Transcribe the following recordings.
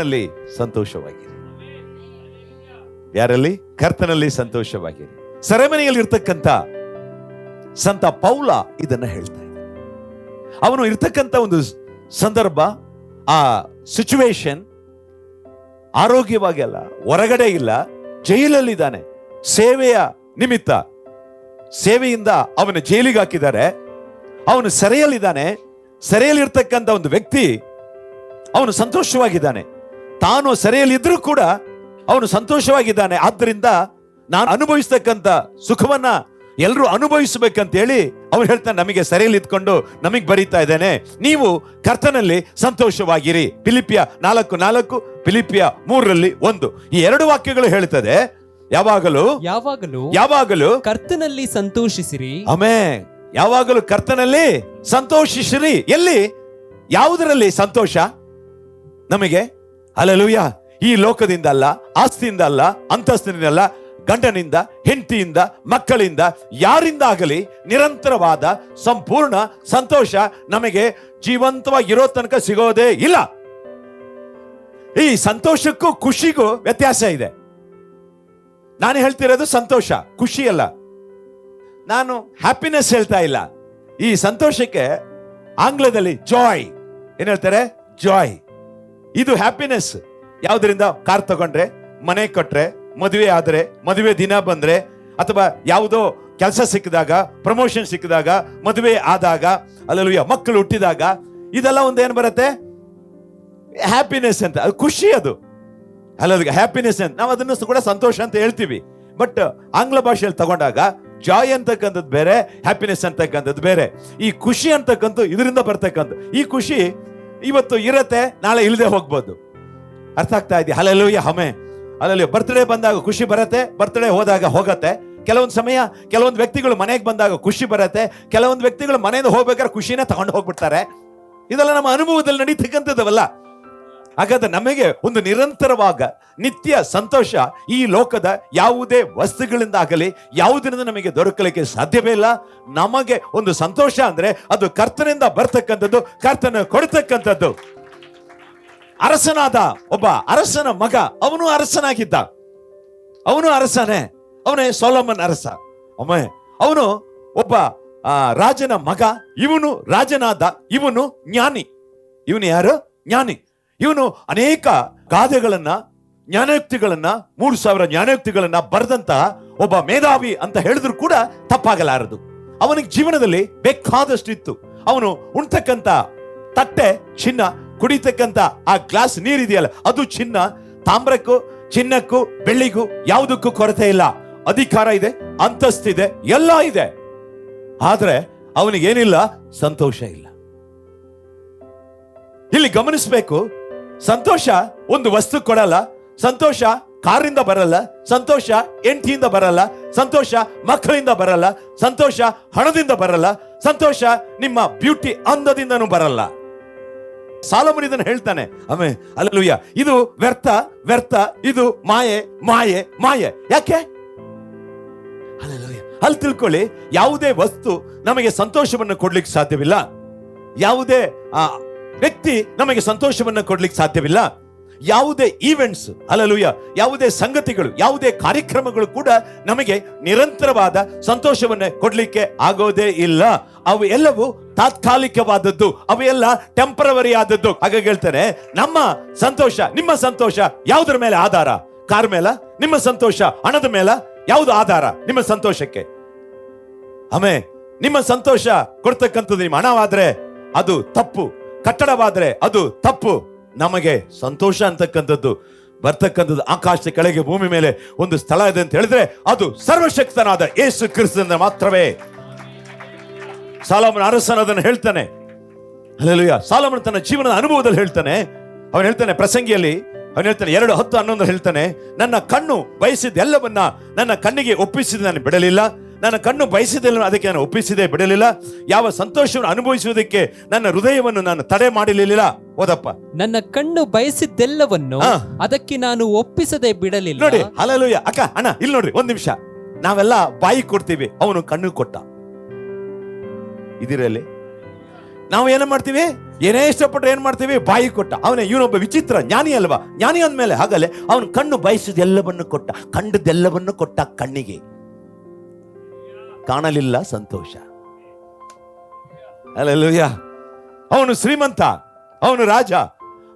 ಕರ್ತನಲ್ಲಿ ಸಂತೋಷವಾಗಿರಿ. ಯಾರಲ್ಲಿ? ಕರ್ತನಲ್ಲಿ ಸಂತೋಷವಾಗಿರಿ. ಸೆರೆಮನೆಯಲ್ಲಿ ಇರ್ತಕ್ಕಂಥ ಸಂತ ಪೌಲ ಇದನ್ನ ಹೇಳ್ತಾ ಇದ್ದ ಅವನು ಇರ್ತಕ್ಕಂಥ ಒಂದು ಸಂದರ್ಭ, ಆ ಸಿಚುವೇಶನ್ ಆರೋಗ್ಯವಾಗಿ ಅಲ್ಲ, ಹೊರಗಡೆ ಇಲ್ಲ, ಜೈಲಲ್ಲಿದ್ದಾನೆ. ಸೇವೆಯ ನಿಮಿತ್ತ, ಸೇವೆಯಿಂದ ಅವನ ಜೈಲಿಗೆ ಹಾಕಿದ್ದಾರೆ. ಅವನು ಸೆರೆಯಲ್ಲಿದ್ದಾನೆ. ಸೆರೆಯಲ್ಲಿರ್ತಕ್ಕಂಥ ಒಂದು ವ್ಯಕ್ತಿ ಅವನು ಸಂತೋಷವಾಗಿದ್ದಾನೆ. ತಾನು ಸೆರೆಯಲ್ಲಿದ್ದರೂ ಕೂಡ ಅವನು ಸಂತೋಷವಾಗಿದ್ದಾನೆ. ಆದ್ದರಿಂದ ನಾನು ಅನುಭವಿಸ್ತಕ್ಕಂಥ ಸುಖವನ್ನ ಎಲ್ಲರೂ ಅನುಭವಿಸಬೇಕಂತ ಹೇಳಿ ಅವ್ರು ಹೇಳ್ತಾನೆ ನಮಗೆ ಸೆರೆಯಲ್ಲಿ ಇದ್ಕೊಂಡು ನಮಗೆ ಬರೀತಾ ಇದ್ದೇನೆ. ನೀವು ಕರ್ತನಲ್ಲಿ ಸಂತೋಷವಾಗಿರಿ. ಫಿಲಿಪಿಯ ನಾಲ್ಕು ನಾಲ್ಕು ಫಿಲಿಪಿಯ ಮೂರರಲ್ಲಿ ಒಂದು. ಈ ಎರಡು ವಾಕ್ಯಗಳು ಹೇಳ್ತದೆ ಯಾವಾಗಲೂ ಯಾವಾಗಲೂ ಯಾವಾಗಲೂ ಕರ್ತನಲ್ಲಿ ಸಂತೋಷಿಸಿರಿ. ಆಮೇ ಯಾವಾಗಲೂ ಕರ್ತನಲ್ಲಿ ಸಂತೋಷಿಸಿರಿ. ಎಲ್ಲಿ? ಯಾವುದರಲ್ಲಿ ಸಂತೋಷ? ನಮಗೆ? ಅಲ್ಲಲೂಯ ಈ ಲೋಕದಿಂದ ಅಲ್ಲ ಆಸ್ತಿಯಿಂದ ಅಲ್ಲ ಅಂತಸ್ತಿನಿಂದ ಅಲ್ಲ ಗಂಡನಿಂದ, ಹೆಂಡತಿಯಿಂದ, ಮಕ್ಕಳಿಂದ ಯಾರಿಂದ ಆಗಲಿ ನಿರಂತರವಾದ, ಸಂಪೂರ್ಣ ಸಂತೋಷ ನಮಗೆ ಜೀವಂತವಾಗಿರೋ ತನಕ ಸಿಗೋದೇ ಇಲ್ಲ. ಈ ಸಂತೋಷಕ್ಕೂ ಖುಷಿಗೂ ವ್ಯತ್ಯಾಸ ಇದೆ. ನಾನು ಹೇಳ್ತಿರೋದು ಸಂತೋಷ, ಖುಷಿ ಅಲ್ಲ. ನಾನು ಹ್ಯಾಪಿನೆಸ್ ಹೇಳ್ತಾ ಇಲ್ಲ. ಈ ಸಂತೋಷಕ್ಕೆ ಆಂಗ್ಲದಲ್ಲಿ ಜಾಯ್ ಏನ್ ಹೇಳ್ತಾರೆ? ಜಾಯ್ ಇದು ಹ್ಯಾಪಿನೆಸ್ ಯಾವುದರಿಂದ? ಕಾರ್ ತಗೊಂಡ್ರೆ, ಮನೆ ಕೊಟ್ರೆ, ಮದುವೆ ಆದರೆ, ಮದುವೆ ದಿನ ಬಂದ್ರೆ, ಅಥವಾ ಯಾವುದೋ ಕೆಲಸ ಸಿಕ್ಕಿದಾಗ ಪ್ರಮೋಷನ್ ಸಿಕ್ಕಿದಾಗ, ಮದುವೆ ಆದಾಗ ಅಲ್ಲೂ ಮಕ್ಕಳು ಹುಟ್ಟಿದಾಗ, ಇದೆಲ್ಲ ಒಂದು ಏನು ಬರುತ್ತೆ? ಹ್ಯಾಪಿನೆಸ್ ಅಂತ. ಅದು ಖುಷಿ ಅದು. ಅಲ್ಲ ಹ್ಯಾಪಿನೆಸ್ ಅಂತ. ನಾವು ಅದನ್ನು ಕೂಡ ಸಂತೋಷ ಅಂತ ಹೇಳ್ತೀವಿ. ಬಟ್ ಆಂಗ್ಲ ಭಾಷೆಯಲ್ಲಿ ತಗೊಂಡಾಗ ಜಾಯ್ ಅಂತಕ್ಕಂಥದ್ದು ಬೇರೆ ಹ್ಯಾಪಿನೆಸ್ ಅಂತಕ್ಕಂಥದ್ದು ಬೇರೆ. ಈ ಖುಷಿ ಅಂತಕ್ಕಂಥ ಇದರಿಂದ ಬರ್ತಕ್ಕಂಥ ಈ ಖುಷಿ ಇವತ್ತು ಇರತ್ತೆ, ನಾಳೆ ಇಲ್ಲದೆ ಹೋಗ್ಬೋದು. ಅರ್ಥ ಆಗ್ತಾ ಇದೆಯಾ? ಹಲಲೂಯ ಹಮೆ ಅಲ್ಲಲ್ಲಿ ಬರ್ತ್ಡೇ ಬಂದಾಗ ಖುಷಿ ಬರತ್ತೆ ಬರ್ತ್ಡೇ ಹೋದಾಗ ಹೋಗತ್ತೆ. ಕೆಲವೊಂದು ಸಮಯ ಕೆಲವೊಂದು ವ್ಯಕ್ತಿಗಳು ಮನೆಗೆ ಬಂದಾಗ ಖುಷಿ ಬರತ್ತೆ, ಕೆಲವೊಂದು ವ್ಯಕ್ತಿಗಳು ಮನೆಯಿಂದ ಹೋಗ್ಬೇಕಾದ್ರೆ ಖುಷಿನೇ ತಗೊಂಡು ಹೋಗ್ಬಿಡ್ತಾರೆ. ಇದೆಲ್ಲ ನಮ್ಮ ಅನುಭವದಲ್ಲಿ ನಡೀತಕ್ಕಂಥದ್ದವಲ್ಲ. ಹಾಗಾದ್ರೆ ನಮಗೆ ಒಂದು ನಿರಂತರವಾಗ ನಿತ್ಯ ಸಂತೋಷ ಈ ಲೋಕದ ಯಾವುದೇ ವಸ್ತುಗಳಿಂದ ಆಗಲಿ ಯಾವುದರಿಂದ ನಮಗೆ ದೊರಕಲಿಕ್ಕೆ ಸಾಧ್ಯವೇ ಇಲ್ಲ. ನಮಗೆ ಒಂದು ಸಂತೋಷ ಅಂದ್ರೆ ಅದು ಕರ್ತನಿಂದ ಬರ್ತಕ್ಕಂಥದ್ದು, ಕರ್ತನ ಕೊಡ್ತಕ್ಕಂಥದ್ದು. ಅರಸನಾದ ಒಬ್ಬ ಅರಸನ ಮಗ, ಅವನು ಅರಸನಾಗಿದ್ದ. ಅವನು ಅರಸನೇ. ಅವನೇ ಸೋಲಮನ್ ಅರಸ. ಒಮ್ಮೆ ಅವನು ಒಬ್ಬ ರಾಜನ ಮಗ, ಇವನು ರಾಜನಾದ, ಇವನು ಜ್ಞಾನಿ. ಇವನು ಯಾರು? ಜ್ಞಾನಿ. ಇವನು ಅನೇಕ ಗಾದೆಗಳನ್ನ ಜ್ಞಾನಯುಕ್ತಿಗಳನ್ನ ಮೂರು ಸಾವಿರ ಜ್ಞಾನಯುಕ್ತಿಗಳನ್ನ ಬರೆದಂತಹ ಒಬ್ಬ ಮೇಧಾವಿ ಅಂತ ಹೇಳಿದ್ರು ಕೂಡ ತಪ್ಪಾಗಲಾರದು. ಅವನಿಗೆ ಜೀವನದಲ್ಲಿ ಬೇಕಾದಷ್ಟು ಇತ್ತು ಅವನು ಉಣ್ತಕ್ಕಂತ ತಟ್ಟೆ ಚಿನ್ನ, ಕುಡಿತಕ್ಕಂತ ಆ ಗ್ಲಾಸ್ ನೀರಿದೆಯಲ್ಲ, ಅದು ಚಿನ್ನ, ತಾಮ್ರಕ್ಕೂ, ಚಿನ್ನಕ್ಕೂ, ಬೆಳ್ಳಿಗೂ ಯಾವುದಕ್ಕೂ ಕೊರತೆ ಇಲ್ಲ. ಅಧಿಕಾರ ಇದೆ ಅಂತಸ್ತಿದೆ ಎಲ್ಲ ಇದೆ. ಆದ್ರೆ ಅವನಿಗೇನಿಲ್ಲ, ಸಂತೋಷ ಇಲ್ಲ. ಇಲ್ಲಿ ಗಮನಿಸಬೇಕು ಸಂತೋಷ ಒಂದು ವಸ್ತು ಕೊಡಲ್ಲ, ಸಂತೋಷ ಕಾರಿಂದ ಬರಲ್ಲ, ಸಂತೋಷ ಎಂಟಿಯಿಂದ ಬರಲ್ಲ, ಸಂತೋಷ ಮಕ್ಕಳಿಂದ ಬರಲ್ಲ, ಸಂತೋಷ ಹಣದಿಂದ ಬರಲ್ಲ, ಸಂತೋಷ ನಿಮ್ಮ ಬ್ಯೂಟಿ ಅಂದದಿಂದನೂ ಬರಲ್ಲ. ಸಾಲಮನ್ ಇದನ್ನು ಹೇಳ್ತಾನೆ, ಆಮೇ ಅಲ್ಲೂಯ್ಯ ಇದು ವ್ಯರ್ಥ ವ್ಯರ್ಥ, ಇದು ಮಾಯೆ ಮಾಯೆ ಮಾಯೆ. ಯಾಕೆ. ಅಲ್ಲಿ ತಿಳ್ಕೊಳ್ಳಿ, ಯಾವುದೇ ವಸ್ತು ನಮಗೆ ಸಂತೋಷವನ್ನು ಕೊಡ್ಲಿಕ್ಕೆ ಸಾಧ್ಯವಿಲ್ಲ. ಯಾವುದೇ ವ್ಯಕ್ತಿ ನಮಗೆ ಸಂತೋಷವನ್ನು ಕೊಡ್ಲಿಕ್ಕೆ ಸಾಧ್ಯವಿಲ್ಲ. ಯಾವುದೇ ಈವೆಂಟ್ಸ್ ಅಲ್ಲಲೂಯ ಯಾವುದೇ ಸಂಗತಿಗಳು, ಯಾವುದೇ ಕಾರ್ಯಕ್ರಮಗಳು ಕೂಡ ನಮಗೆ ನಿರಂತರವಾದ ಸಂತೋಷವನ್ನ ಕೊಡ್ಲಿಕ್ಕೆ ಆಗೋದೇ ಇಲ್ಲ. ಅವು ಎಲ್ಲವೂ ತಾತ್ಕಾಲಿಕವಾದದ್ದು, ಅವು ಎಲ್ಲ ಟೆಂಪರವರಿ ಆದದ್ದು. ಹಾಗೆ ಹೇಳ್ತಾರೆ ನಮ್ಮ ಸಂತೋಷ, ನಿಮ್ಮ ಸಂತೋಷ ಯಾವುದರ ಮೇಲೆ ಆಧಾರ? ಕಾರ್ ಮೇಲ? ನಿಮ್ಮ ಸಂತೋಷ ಹಣದ ಮೇಲ? ಯಾವುದು ಆಧಾರ ನಿಮ್ಮ ಸಂತೋಷಕ್ಕೆ? ಆಮೇ ನಿಮ್ಮ ಸಂತೋಷ ಕೊಡ್ತಕ್ಕಂಥದ್ದು ನಿಮ್ಮ ಹಣವಾದ್ರೆ ಅದು ತಪ್ಪು. ಕಟ್ಟಡವಾದ್ರೆ ಅದು ತಪ್ಪು. ನಮಗೆ ಸಂತೋಷ ಅಂತಕ್ಕಂಥದ್ದು, ಬರ್ತಕ್ಕಂಥದ್ದು ಆಕಾಶದ ಕೆಳಗೆ ಭೂಮಿ ಮೇಲೆ ಒಂದು ಸ್ಥಳ ಇದೆ ಅಂತ ಹೇಳಿದ್ರೆ ಅದು ಸರ್ವಶಕ್ತನಾದ ಯೇಸು ಕ್ರಿಸ್ತನ ಮಾತ್ರವೇ. ಸಾಲಮನ ಅರಸನ ಅದನ್ನು ಹೇಳ್ತಾನೆ. ಅಲ್ಲೆಲ್ಲಯ್ಯ ಸಾಲಮನ ತನ್ನ ಜೀವನದ ಅನುಭವದಲ್ಲಿ ಹೇಳ್ತಾನೆ. ಅವನು ಹೇಳ್ತಾನೆ ಪ್ರಸಂಗಿಯಲ್ಲಿ, ಅವನು ಹೇಳ್ತಾನೆ ಎರಡು ಹತ್ತು ಹನ್ನೊಂದು ಹೇಳ್ತಾನೆ, ನನ್ನ ಕಣ್ಣು ಬಯಸಿದ್ದೆಲ್ಲವನ್ನ ನನ್ನ ಕಣ್ಣಿಗೆ ಒಪ್ಪಿಸಿದ ನಾನು ಬಿಡಲಿಲ್ಲ. ನನ್ನ ಕಣ್ಣು ಬಯಸಿದೆಲ್ಲ ಅದಕ್ಕೆ ನಾನು ಒಪ್ಪಿಸಿದೆ ಬಿಡಲಿಲ್ಲ. ಯಾವ ಸಂತೋಷವನ್ನು ಅನುಭವಿಸುವುದಕ್ಕೆ ನನ್ನ ಹೃದಯವನ್ನು ನಾನು ತಡೆ ಮಾಡಲಿಲ್ಲ ಓದಪ್ಪ ನನ್ನ ಕಣ್ಣು ಬಯಸಿದ್ದೆಲ್ಲವನ್ನು ಅದಕ್ಕೆ ನಾನು ಒಪ್ಪಿಸದೆ ಬಿಡಲಿಲ್ಲ. ನೋಡಿ ಹಲಲುಯ್ಯ ಅಕ್ಕ ಅಣ್ಣ ಇಲ್ಲಿ ನೋಡ್ರಿ ಒಂದ್ ನಿಮಿಷ. ನಾವೆಲ್ಲ ಬಾಯಿ ಕೊಡ್ತೀವಿ ಅವನು ಕಣ್ಣು ಕೊಟ್ಟ. ಇದಿರಲಿ. ನಾವು ಏನ ಮಾಡ್ತೀವಿ? ಏನೇ ಇಷ್ಟಪಟ್ಟು ಏನ್ ಮಾಡ್ತೀವಿ? ಬಾಯಿ ಕೊಟ್ಟ. ಅವನೇ ಇವನೊಬ್ಬ ವಿಚಿತ್ರ ಜ್ಞಾನಿ ಅಲ್ವಾ? ಜ್ಞಾನಿ ಅಂದ್ಮೇಲೆ ಹಾಗಲ್ಲೇ ಅವನು ಕಣ್ಣು ಬಯಸಿದೆಲ್ಲವನ್ನು ಕೊಟ್ಟ ಕಂಡದೆಲ್ಲವನ್ನು ಕೊಟ್ಟ ಕಣ್ಣಿಗೆ. ಕಾಣಲಿಲ್ಲ ಸಂತೋಷ. ಅಲ್ಲೂಯ್ಯ ಅವನು ಶ್ರೀಮಂತ ಅವನು ರಾಜ.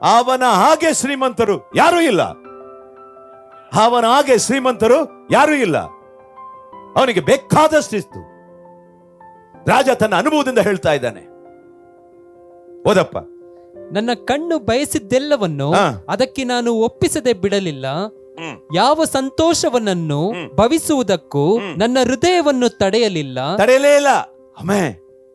ಅವನ ಹಾಗೆ ಶ್ರೀಮಂತರು ಯಾರೂ ಇಲ್ಲ. ಅವನ ಹಾಗೆ ಶ್ರೀಮಂತರು ಯಾರೂ ಇಲ್ಲ. ಅವನಿಗೆ ಬೇಕಾದಷ್ಟಿತ್ತು ರಾಜ ತನ್ನ ಅನುಭವದಿಂದ ಹೇಳ್ತಾ ಇದ್ದಾನೆ. ಓದಪ್ಪ. ನನ್ನ ಕಣ್ಣು ಬಯಸಿದ್ದೆಲ್ಲವನ್ನು ಅದಕ್ಕೆ ನಾನು ಒಪ್ಪಿಸದೆ ಬಿಡಲಿಲ್ಲ. ಯಾವ ಸಂತೋಷವನ್ನು. ಭವಿಸುವುದಕ್ಕೂ ನನ್ನ ಹೃದಯವನ್ನು ತಡೆಯಲಿಲ್ಲ. ತಡೆಯಲೇ ಇಲ್ಲ.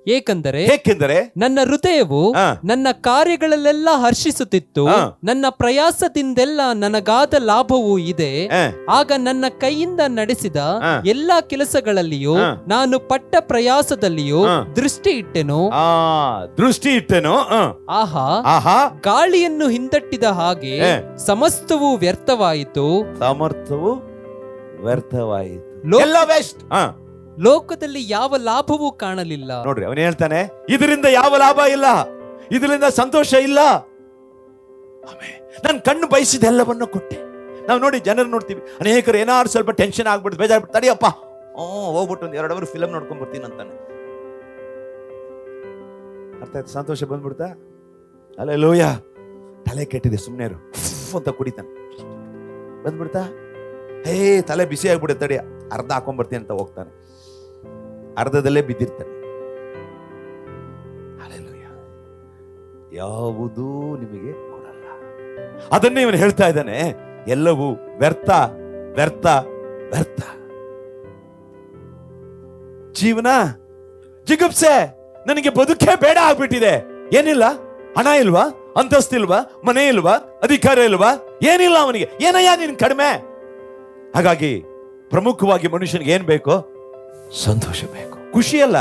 ಏಕೆಂದರೆ ಏಕೆಂದರೆ ನನ್ನ ಹೃದಯವು ನನ್ನ ಕಾರ್ಯಗಳಲ್ಲೆಲ್ಲ ಹರ್ಷಿಸುತ್ತಿತ್ತು. ನನ್ನ ಪ್ರಯಾಸದಿಂದೆಲ್ಲ ನನಗಾದ ಲಾಭವೂ ಇದೆ. ಆಗ ನನ್ನ ಕೈಯಿಂದ ನಡೆಸಿದ ಎಲ್ಲಾ ಕೆಲಸಗಳಲ್ಲಿಯೂ ನಾನು ಪಟ್ಟ ಪ್ರಯಾಸದಲ್ಲಿಯೂ ದೃಷ್ಟಿ ಇಟ್ಟೆನು ದೃಷ್ಟಿ ಇಟ್ಟೆನು ಆಹಾ. ಆಹಾ. ಗಾಳಿಯನ್ನು ಹಿಂದಟ್ಟಿದ ಹಾಗೆ. ಸಮಸ್ತವೂ ವ್ಯರ್ಥವಾಯಿತು. ಸಮರ್ಥವು ವ್ಯರ್ಥವಾಯಿತು. ಎಲ್ಲ ವೆಸ್ಟ್ ಲೋಕದಲ್ಲಿ ಯಾವ ಲಾಭವೂ ಕಾಣಲಿಲ್ಲ. ನೋಡ್ರಿ, ಅವನು ಹೇಳ್ತಾನೆ, ಇದರಿಂದ ಯಾವ ಲಾಭ ಇಲ್ಲ? ಇದರಿಂದ ಸಂತೋಷ ಇಲ್ಲ? ನನ್ನ ಕಣ್ಣು ಬಯಸಿದ ಎಲ್ಲವನ್ನು ಕೊಟ್ಟೆ. ನಾವು ನೋಡಿ ಜನರು ನೋಡ್ತೀವಿ, ಅನೇಕರು ಏನಾದ್ರು ಸ್ವಲ್ಪ ಟೆನ್ಷನ್ ಆಗ್ಬಿಡ್ತು ಬೇಜಾರ್ಬಿಟ್ಟು ತಡಿಯಪ್ಪ ಹ್ಞೂ, ಹೋಗ್ಬಿಟ್ಟು ಒಂದು ಎರಡು ಅವರ್ ಫಿಲಮ್ ನೋಡ್ಕೊಂಡ್ ಬರ್ತೀನಿ ಅಂತಾನೆ. ಅರ್ಥ ಆಯ್ತು, ಸಂತೋಷ ಬಂದ್ಬಿಡ್ತಾ? ಅಲ್ಲ ಲೋಯ ತಲೆ ಕೆಟ್ಟಿದೆ ಸುಮ್ಮನೆ ಅಂತ ಕುಡಿತಾನೆ. ಬಂದ್ಬಿಡ್ತಾ? ಹೇ ತಲೆ ಬಿಸಿ ಆಗ್ಬಿಡುತ್ತೆ, ತಡಿ, ಅರ್ಧ ಹಾಕೊಂಡ್ಬರ್ತೀನಿ ಅಂತ ಹೋಗ್ತಾನೆ. ಅರ್ಧದಲ್ಲೇ ಬಿದ್ದಿರ್ತಾನೆ. ಯಾವುದೂ ನಿಮಗೆ ಕೊಡಲ್ಲ. ಅದನ್ನೇ ಇವನು ಹೇಳ್ತಾ ಇದ್ದಾನೆ ಎಲ್ಲವೂ ವ್ಯರ್ಥ ವ್ಯರ್ಥ ವ್ಯರ್ಥ. ಜೀವನ ಜಿಗುಪ್ಸೆ ನನಗೆ ಬದುಕೇ ಬೇಡ ಆಗ್ಬಿಟ್ಟಿದೆ. ಏನಿಲ್ಲ? ಹಣ ಇಲ್ವಾ? ಅಂತಸ್ತಿಲ್ವಾ ಮನೆ ಇಲ್ವಾ? ಅಧಿಕಾರ ಇಲ್ವಾ? ಏನಿಲ್ಲ ಅವನಿಗೆ. ಏನಯ್ಯ ನಿನ್ ಕಡಿಮೆ? ಹಾಗಾಗಿ ಪ್ರಮುಖವಾಗಿ ಮನುಷ್ಯನಿಗೆ ಏನ್ ಬೇಕು ಸಂತೋಷ ಬೇಕು ಖುಷಿ ಅಲ್ಲ.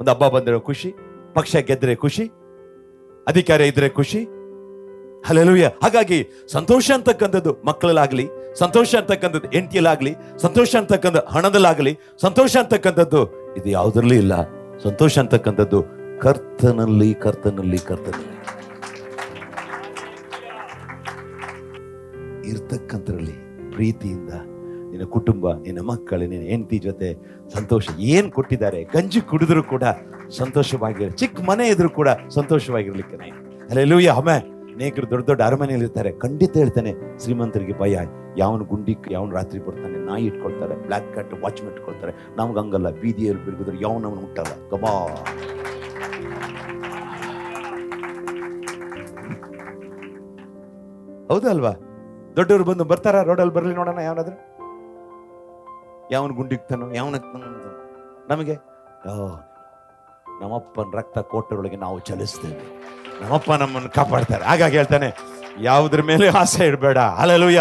ಒಂದು ಹಬ್ಬ ಬಂದಿರೋ ಖುಷಿ ಪಕ್ಷ ಗೆದ್ರೆ ಖುಷಿ ಅಧಿಕಾರ ಇದ್ರೆ ಖುಷಿ. ಹಲಲುಯ್ಯ ಹಾಗಾಗಿ ಸಂತೋಷ ಅಂತಕ್ಕಂಥದ್ದು ಮಕ್ಕಳಲ್ಲಾಗಲಿ ಸಂತೋಷ ಅಂತಕ್ಕಂಥದ್ದು ಹೆಂಡತಿಯಲ್ಲಾಗಲಿ ಸಂತೋಷ ಅಂತಕ್ಕಂಥ ಹಣದಲ್ಲಾಗ್ಲಿ ಸಂತೋಷ ಅಂತಕ್ಕಂಥದ್ದು ಇದು ಯಾವುದರಲ್ಲೂ ಇಲ್ಲ. ಸಂತೋಷ ಅಂತಕ್ಕಂಥದ್ದು ಕರ್ತನಲ್ಲಿ ಕರ್ತನಲ್ಲಿ ಕರ್ತನಲ್ಲಿ. ಇರ್ತಕ್ಕಂಥದ್ರಲ್ಲಿ ಪ್ರೀತಿಯಿಂದ ನಿನ್ನ ಕುಟುಂಬ, ನಿನ್ನ ಮಕ್ಕಳು, ನಿನ್ನ ಹೆಂಡತಿ ಜೊತೆ ಸಂತೋಷ ಏನು ಕೊಟ್ಟಿದ್ದಾರೆ? ಗಂಜಿ ಕುಡಿದ್ರು ಕೂಡ ಸಂತೋಷವಾಗಿರ, ಚಿಕ್ಕ ಮನೆ ಇದ್ರು ಕೂಡ ಸಂತೋಷವಾಗಿರ್ಲಿಕ್ಕೆ ಅಲ್ಲೆಲ್ಲೂಯ್ಯ ಹಮೆ ಅನೇಕರು ದೊಡ್ಡ ದೊಡ್ಡ ಅರಮನೆಯಲ್ಲಿರ್ತಾರೆ. ಖಂಡಿತ ಹೇಳ್ತಾನೆ, ಶ್ರೀಮಂತರಿಗೆ ಭಯ. ಯಾವನ ಗುಂಡಿ, ಯಾವನ ರಾತ್ರಿ ಬರ್ತಾನೆ, ನಾಯಿ ಇಟ್ಕೊಳ್ತಾರೆ, ಬ್ಲಾಕ್ ಕಟ್ ವಾಚ್ ಇಟ್ಕೊಳ್ತಾರೆ. ನಮ್ಗೆ ಹಂಗಲ್ಲ, ಬೀದಿಯಲ್ಲಿ ಬಿರುಗಿದ್ರೆ ಯಾವನವನು ಮುಟ್ಟಲ್ಲ ಗಬಾ. ಹೌದಲ್ವಾ? ದೊಡ್ಡವರು ಬಂದು ಬರ್ತಾರ? ರೋಡಲ್ಲಿ ಬರ್ಲಿ ನೋಡೋಣ ಯಾವನಾದ್ರು? ಯಾವನ್ ಗುಂಡಿಗ್ತಾನೋ ಯಾವನ ನಮಗೆ ಓ, ನಮ್ಮಪ್ಪನ ರಕ್ತ ಕೋಟರೊಳಗೆ ನಾವು ಚಲಿಸ್ತೇವೆ. ನಮ್ಮಪ್ಪ ನಮ್ಮನ್ನು ಕಾಪಾಡ್ತಾರೆ. ಹಾಗಾಗಿ ಹೇಳ್ತಾನೆ ಯಾವುದ್ರ ಮೇಲೆ ಆಸೆ ಇಡಬೇಡ. ಹಲಲೂಯ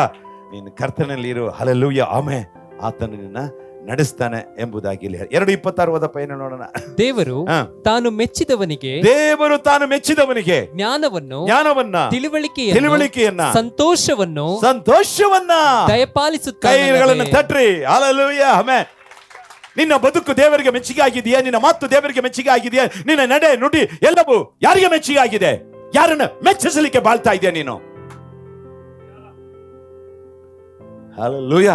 ನೀನು ಕರ್ತನಲ್ಲಿ ಇರು. ಹಲಲೂಯ ಆಮೆ ಆತನ ನಿನ್ನ ನಡೆಸ್ತಾನೆ ಎಂಬುದಾಗಿ ಇಲ್ಲಿ. ಎರಡು ಇಪ್ಪತ್ತಾರು ಓದ ಏನು ನೋಡೋಣ. ದೇವರು. ತಾನು ಮೆಚ್ಚಿದವನಿಗೆ ದೇವರು ತಾನು ಮೆಚ್ಚಿದವನಿಗೆ ಜ್ಞಾನವನ್ನು ಜ್ಞಾನವನ್ನ ತಿಳುವಳಿಕೆ ತಿಳುವಳಿಕೆಯನ್ನ ಸಂತೋಷವನ್ನು ಸಂತೋಷವನ್ನ ಕೈಗಳನ್ನು ದಯಪಾಲಿಸುತ್ತಾನೆ ತಟ್ರಿ. ಹಾಲೆಲೂಯ ಹಮೆ ನಿನ್ನ ಬದುಕು ದೇವರಿಗೆ ಮೆಚ್ಚುಗೆ ಆಗಿದೆಯಾ ನಿನ್ನ ಮಾತು ದೇವರಿಗೆ ಮೆಚ್ಚುಗೆ ಆಗಿದೆಯಾ ನಿನ್ನ ನಡೆ ನುಡಿ ಎಲ್ಲವೂ ಯಾರಿಗೆ ಮೆಚ್ಚುಗೆ ಆಗಿದೆ ಯಾರನ್ನ ಮೆಚ್ಚಿಸಲಿಕ್ಕೆ ಬಾಳ್ತಾ ಇದೆಯಾ ನೀನು? ಹಾಲೆಲೂಯ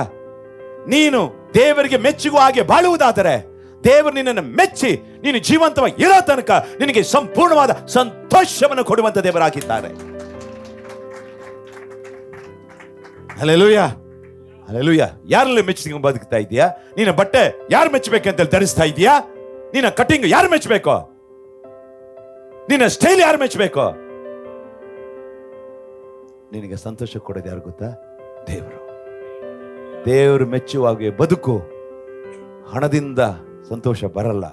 ನೀನು ದೇವರಿಗೆ ಮೆಚ್ಚುಗೂ ಹಾಗೆ ಬಾಳುವುದಾದರೆ ದೇವರು ನಿನ್ನನ್ನು ಮೆಚ್ಚಿ ನೀನು ಜೀವಂತವಾಗಿ ಇರೋ ತನಕ ನಿನಗೆ ಸಂಪೂರ್ಣವಾದ ಸಂತೋಷವನ್ನು ಕೊಡುವಂತ ದೇವರಾಗಿದ್ದಾರೆ ಅಲೆಲುಯ್ಯ ಅಲ್ಲೆಲೂಯ ಯಾರಲ್ಲಿ ಮೆಚ್ಚಿಕೊಂಡು ಬದುಕ್ತಾ ಇದೀಯಾ? ನಿನ್ನ ಬಟ್ಟೆ ಯಾರು ಮೆಚ್ಚಬೇಕಂತ ಧರಿಸ್ತಾ ಇದೀಯಾ? ನಿನ್ನ ಕಟಿಂಗ್ ಯಾರು ಮೆಚ್ಚಬೇಕು? ನಿನ್ನ ಸ್ಟೈಲ್ ಯಾರು ಮೆಚ್ಚಬೇಕು? ನಿನಗೆ ಸಂತೋಷ ಕೊಡೋದು ಯಾರು ಗೊತ್ತಾ? ದೇವರು ಮೆಚ್ಚುವಾಗೆ ಬದುಕು, ಹಣದಿಂದ ಸಂತೋಷ ಬರಲ್ಲ,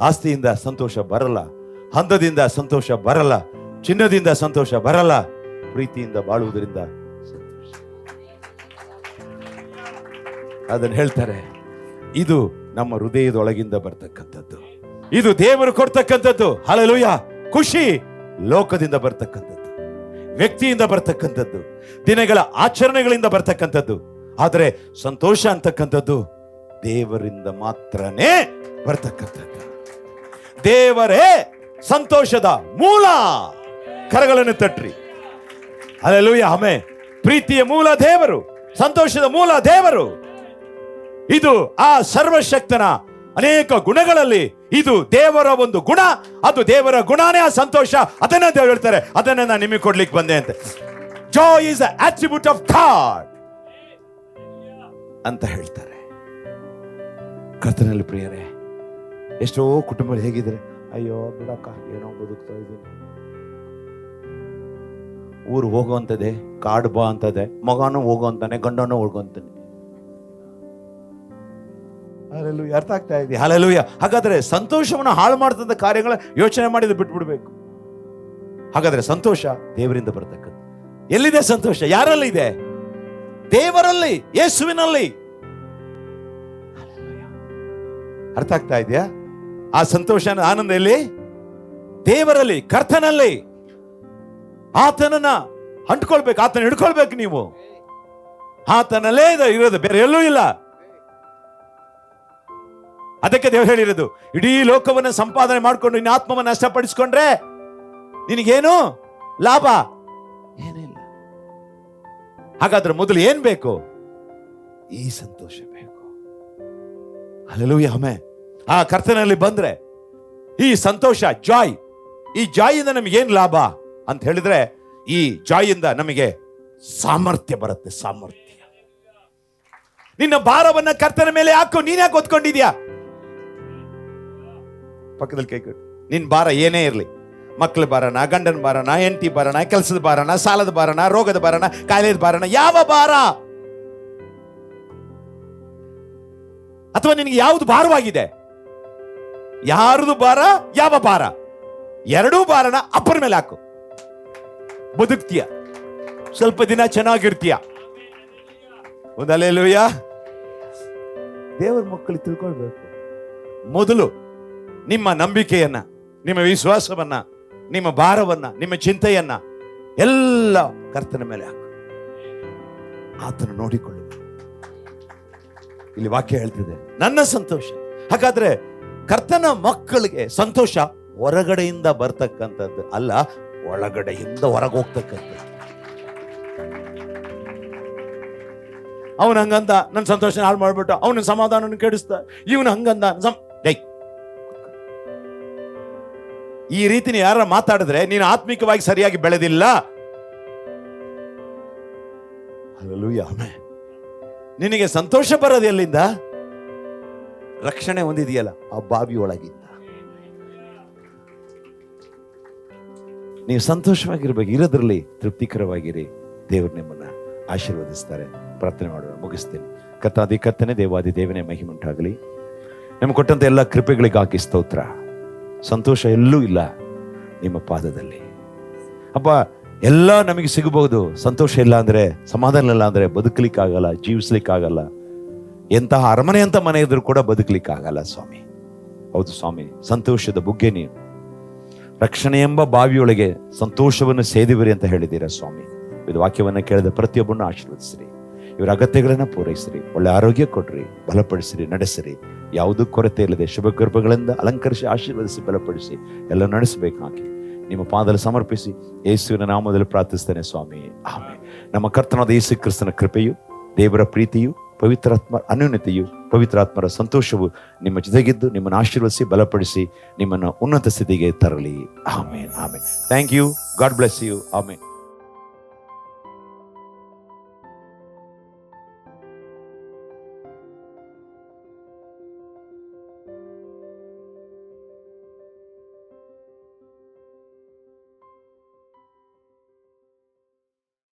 ಆಸ್ತಿಯಿಂದ ಸಂತೋಷ ಬರಲ್ಲ ಹಂದದಿಂದ ಸಂತೋಷ ಬರಲ್ಲ, ಚಿನ್ನದಿಂದ ಸಂತೋಷ ಬರಲ್ಲ, ಪ್ರೀತಿಯಿಂದ ಬಾಳುವುದರಿಂದ ಸಂತೋಷ. ಅದನ್ನು ಹೇಳ್ತಾರೆ, ಇದು ನಮ್ಮ ಹೃದಯದೊಳಗಿಂದ ಬರ್ತಕ್ಕಂಥದ್ದು. ಇದು ದೇವರು ಕೊಡ್ತಕ್ಕಂಥದ್ದು. ಹಲಲುಯ ಖುಷಿ ಲೋಕದಿಂದ ಬರ್ತಕ್ಕಂಥದ್ದು. ವ್ಯಕ್ತಿಯಿಂದ ಬರ್ತಕ್ಕಂಥದ್ದು. ದಿನಗಳ ಆಚರಣೆಗಳಿಂದ ಬರ್ತಕ್ಕಂಥದ್ದು. ಆದರೆ ಸಂತೋಷ ಅಂತಕ್ಕಂಥದ್ದು ದೇವರಿಂದ ಮಾತ್ರನೇ ಬರ್ತಕ್ಕಂಥದ್ದು. ದೇವರೇ ಸಂತೋಷದ ಮೂಲ ಕರಗಳನ್ನು ತಟ್ರಿ. ಅಲ್ಲೆಲ್ಲೂಯ ಆಮೆ. ಪ್ರೀತಿಯ ಮೂಲ ದೇವರು, ಸಂತೋಷದ ಮೂಲ ದೇವರು. ಇದು ಆ ಸರ್ವಶಕ್ತನ ಅನೇಕ ಗುಣಗಳಲ್ಲಿ ಇದು ದೇವರ ಒಂದು ಗುಣ, ಅದು ದೇವರ ಗುಣನೇ ಆ ಸಂತೋಷ. ಅದನ್ನ ಹೇಳ್ತಾರೆ, ಅದನ್ನ ನಾನು ನಿಮಗೆ ಕೊಡ್ಲಿಕ್ಕೆ ಬಂದೆ ಅಂತ. Joy is attribute of God ಅಂತ ಹೇಳ್ತಾರೆ. ಕರ್ತನಲ್ಲಿ ಪ್ರಿಯರೇ, ಎಷ್ಟೋ ಕುಟುಂಬಗಳು ಹೇಗಿದ್ರೆ, ಅಯ್ಯೋ ಬಿಡಕ್ಕ ಏನೋ ಬದುಕ್ತಾ ಇದ್ದೀನಿ. ಊರು ಹೋಗುವಂಥದ್ದೆ ಕಾಡು ಬಾ ಅಂತದೆ, ಮಗನೂ ಹೋಗುವಂತಾನೆ, ಗಂಡನೂ ಹೋಗುವಂತಾನೆ. ಅಲ್ಲೆಲ್ಲೂ ಅರ್ಥ ಆಗ್ತಾ ಇದೆ ಹಾಲೆಲೂಯ. ಹಾಗಾದ್ರೆ ಸಂತೋಷವನ್ನು ಹಾಳು ಮಾಡ್ತಂತ ಕಾರ್ಯಗಳ ಯೋಚನೆ ಮಾಡಿದ್ರೆ ಬಿಟ್ಬಿಡ್ಬೇಕು. ಹಾಗಾದ್ರೆ ಸಂತೋಷ ದೇವರಿಂದ ಬರ್ತಕ್ಕಂಥ ಎಲ್ಲಿದೆ ಸಂತೋಷ? ಯಾರಲ್ಲಿ ಇದೆ ದೇವರಲ್ಲಿ ಯೇಸುವಿನಲ್ಲಿ. ಅರ್ಥ ಆಗ್ತಾ ಇದೆಯಾ ಆ ಸಂತೋಷ ಆನಂದ ಎಲ್ಲಿ? ದೇವರಲ್ಲಿ ಕರ್ತನಲ್ಲಿ. ಆತನನ್ನ ಅಂಟ್ಕೊಳ್ಬೇಕು ಆತನ ಹಿಡ್ಕೊಳ್ಬೇಕು ನೀವು. ಆತನಲ್ಲೇ ಇದೆ ಇರೋದು ಬೇರೆ ಎಲ್ಲೂ ಇಲ್ಲ. ಅದಕ್ಕೆ ದೇವರು ಹೇಳಿರೋದು ಇಡೀ ಲೋಕವನ್ನ ಸಂಪಾದನೆ ಮಾಡಿಕೊಂಡು ನಿನ್ನ ಆತ್ಮವನ್ನು ನಷ್ಟಪಡಿಸ್ಕೊಂಡ್ರೆ ನಿನಗೇನು ಲಾಭ? ಹಾಗಾದ್ರೆ ಮೊದಲು ಏನ್ ಬೇಕು? ಈ ಸಂತೋಷ ಬೇಕು. ಅಲ್ಲೂ ಆಮೆ ಆ ಕರ್ತನಲ್ಲಿ ಬಂದ್ರೆ ಈ ಸಂತೋಷ ಜಾಯ್. ಈ ಜಾಯಿಂದ ನಮಗೆ ಏನ್ ಲಾಭ ಅಂತ ಹೇಳಿದ್ರೆ ಈ ಜಾಯಿಂದ ನಮಗೆ ಸಾಮರ್ಥ್ಯ ಬರುತ್ತೆ ಸಾಮರ್ಥ್ಯ. ನಿನ್ನ ಭಾರವನ್ನ ಕರ್ತನ ಮೇಲೆ ಹಾಕು ನೀನ್ ಯಾಕೆ ಹೊತ್ಕೊಂಡಿದ್ಯಾ? ಪಕ್ಕದಲ್ಲಿ ಕೈ ನಿನ್ ಭಾರ ಏನೇ ಇರಲಿ. ಮಕ್ಕಳ ಬಾರಣ, ಗಂಡನ ಬಾರಣ, ಹೆಂಡತಿ ಬಾರಣ, ಕೆಲಸದ ಬಾರಣ, ಸಾಲದ ಬಾರಣ, ರೋಗದ ಬಾರಣ, ಕಾಯಿಲೆದ ಬಾರಣ, ಯಾವ ಭಾರ? ಅಥವಾ ನಿನಗೆ ಯಾವುದು ಭಾರವಾಗಿದೆ? ಯಾರದು ಭಾರ? ಯಾವ ಭಾರ? ಎರಡೂ ಭಾರನ ಅಪ್ಪರ ಮೇಲೆ ಹಾಕು. ಬದುಕ್ತೀಯ. ಸ್ವಲ್ಪ ದಿನ ಚೆನ್ನಾಗಿರ್ತೀಯ. ಒಂದಲ್ಲೆಲ್ಲೂಯ್ಯ ದೇವರ ಮಕ್ಕಳು ತಿಳ್ಕೊಳ್ಬೇಕು. ಮೊದಲು ನಿಮ್ಮ ನಂಬಿಕೆಯನ್ನ, ನಿಮ್ಮ ವಿಶ್ವಾಸವನ್ನ ನಿಮ್ಮ ಭಾರವನ್ನ, ನಿಮ್ಮ ಚಿಂತೆಯನ್ನ ಎಲ್ಲ ಕರ್ತನ ಮೇಲೆ ಹಾಕು. ಆತನ ನೋಡಿಕೊಳ್ಳು. ಇಲ್ಲಿ ವಾಕ್ಯ ಹೇಳ್ತಿದೆ, ನನ್ನ ಸಂತೋಷ. ಹಾಗಾದ್ರೆ ಕರ್ತನ ಮಕ್ಕಳಿಗೆ ಸಂತೋಷ ಹೊರಗಡೆಯಿಂದ ಬರ್ತಕ್ಕಂಥದ್ದು ಅಲ್ಲ, ಒಳಗಡೆಯಿಂದ ಹೊರಗೆ ಹೋಗ್ತಕ್ಕಂಥದ್ದು ಅವನು ಹಂಗಂದ, ನನ್ನ ಸಂತೋಷ ಹಾಳು ಮಾಡ್ಬಿಟ್ಟು, ಅವನ ಸಮಾಧಾನ ಕೆಡಿಸ್ತ, ಇವನು ಹಂಗಂದ ಸಂ ಈ ರೀತಿ ಯಾರ ಮಾತಾಡಿದ್ರೆ ನೀನು ಆತ್ಮಿಕವಾಗಿ ಸರಿಯಾಗಿ ಬೆಳೆದಿಲ್ಲ. ನಿನಗೆ ಸಂತೋಷ ಬರೋದು ಎಲ್ಲಿಂದ? ರಕ್ಷಣೆ ಹೊಂದಿದೆಯಲ್ಲ, ಆ ಬಾವಿ ಒಳಗಿಂದ. ನೀವು ಸಂತೋಷವಾಗಿರ್ಬೇಕು, ಇರೋದ್ರಲ್ಲಿ ತೃಪ್ತಿಕರವಾಗಿರಿ. ದೇವರು ನಿಮ್ಮನ್ನ ಆಶೀರ್ವದಿಸ್ತಾರೆ. ಪ್ರಾರ್ಥನೆ ಮಾಡೋಣ, ಮುಗಿಸ್ತೇನೆ. ಕತ್ತಾದಿ ಕತ್ತನೆ ದೇವಾದಿ, ದೇವನೇ ಮಹಿಮುಂಟಾಗಲಿ ನಮಗೆ ಕೊಟ್ಟಂತ ಎಲ್ಲ ಹಾಕಿ ಸ್ತೋತ್ರ. ಸಂತೋಷ ಎಲ್ಲೂ ಇಲ್ಲ ನಿಮ್ಮ ಪಾದದಲ್ಲಿ. ಅಪ್ಪ, ಎಲ್ಲ ನಮಗೆ ಸಿಗಬಹುದು. ಸಂತೋಷ ಇಲ್ಲ ಅಂದರೆ, ಸಮಾಧಾನ ಇಲ್ಲ ಅಂದರೆ ಬದುಕಲಿಕ್ಕಾಗಲ್ಲ, ಜೀವಿಸ್ಲಿಕ್ಕಾಗಲ್ಲ. ಎಂತಹ ಅರಮನೆ ಅಂತ ಮನೆ ಇದ್ರೂ ಕೂಡ ಬದುಕಲಿಕ್ಕಾಗಲ್ಲ ಸ್ವಾಮಿ. ಹೌದು ಸ್ವಾಮಿ, ಸಂತೋಷದ ಬುಗ್ಗೆ ನೀನು ರಕ್ಷಣೆ ಎಂಬ ಬಾವಿಯೊಳಗೆ ಸಂತೋಷವನ್ನು ಸೇದಿವಿರಿ ಅಂತ ಹೇಳಿದ್ದೀರಾ ಸ್ವಾಮಿ. ಇದು ವಾಕ್ಯವನ್ನು ಕೇಳಿದ ಪ್ರತಿಯೊಬ್ಬರನ್ನು ಆಶೀರ್ವದಿಸಿರಿ. ಇವರ ಅಗತ್ಯಗಳನ್ನ ಪೂರೈಸಿರಿ. ಒಳ್ಳೆ ಆರೋಗ್ಯ ಕೊಡ್ರಿ, ಬಲಪಡಿಸಿರಿ, ನಡೆಸಿರಿ. ಯಾವುದೂ ಕೊರತೆ ಇಲ್ಲದೆ ಶುಭ ಗರ್ಭಗಳಿಂದ ಅಲಂಕರಿಸಿ, ಆಶೀರ್ವದಿಸಿ, ಬಲಪಡಿಸಿ ಎಲ್ಲ ನಡೆಸಬೇಕಾಗಿ ನಿಮ್ಮ ಪಾದದಲ್ಲಿ ಸಮರ್ಪಿಸಿ, ಯೇಸುವಿನ ನಾಮದಲ್ಲಿ ಪ್ರಾರ್ಥಿಸ್ತೇನೆ ಸ್ವಾಮಿ. ಆಮೆ ನಮ್ಮ ಕರ್ತನಾದ ಯೇಸು ಕ್ರಿಸ್ತನ ಕೃಪೆಯು, ದೇವರ ಪ್ರೀತಿಯು, ಪವಿತ್ರಾತ್ಮ, ಅನ್ಯೂನ್ಯತೆಯು, ಪವಿತ್ರಾತ್ಮರ ಸಂತೋಷವು ನಿಮ್ಮ ಜೊತೆಗಿದ್ದು, ನಿಮ್ಮನ್ನು ಆಶೀರ್ವದಿಸಿ, ಬಲಪಡಿಸಿ, ನಿಮ್ಮನ್ನು ಉನ್ನತ ಸ್ಥಿತಿಗೆ ತರಲಿ. ಆಮೇಲೆ ಆಮೇಲೆ thank you God bless you amen.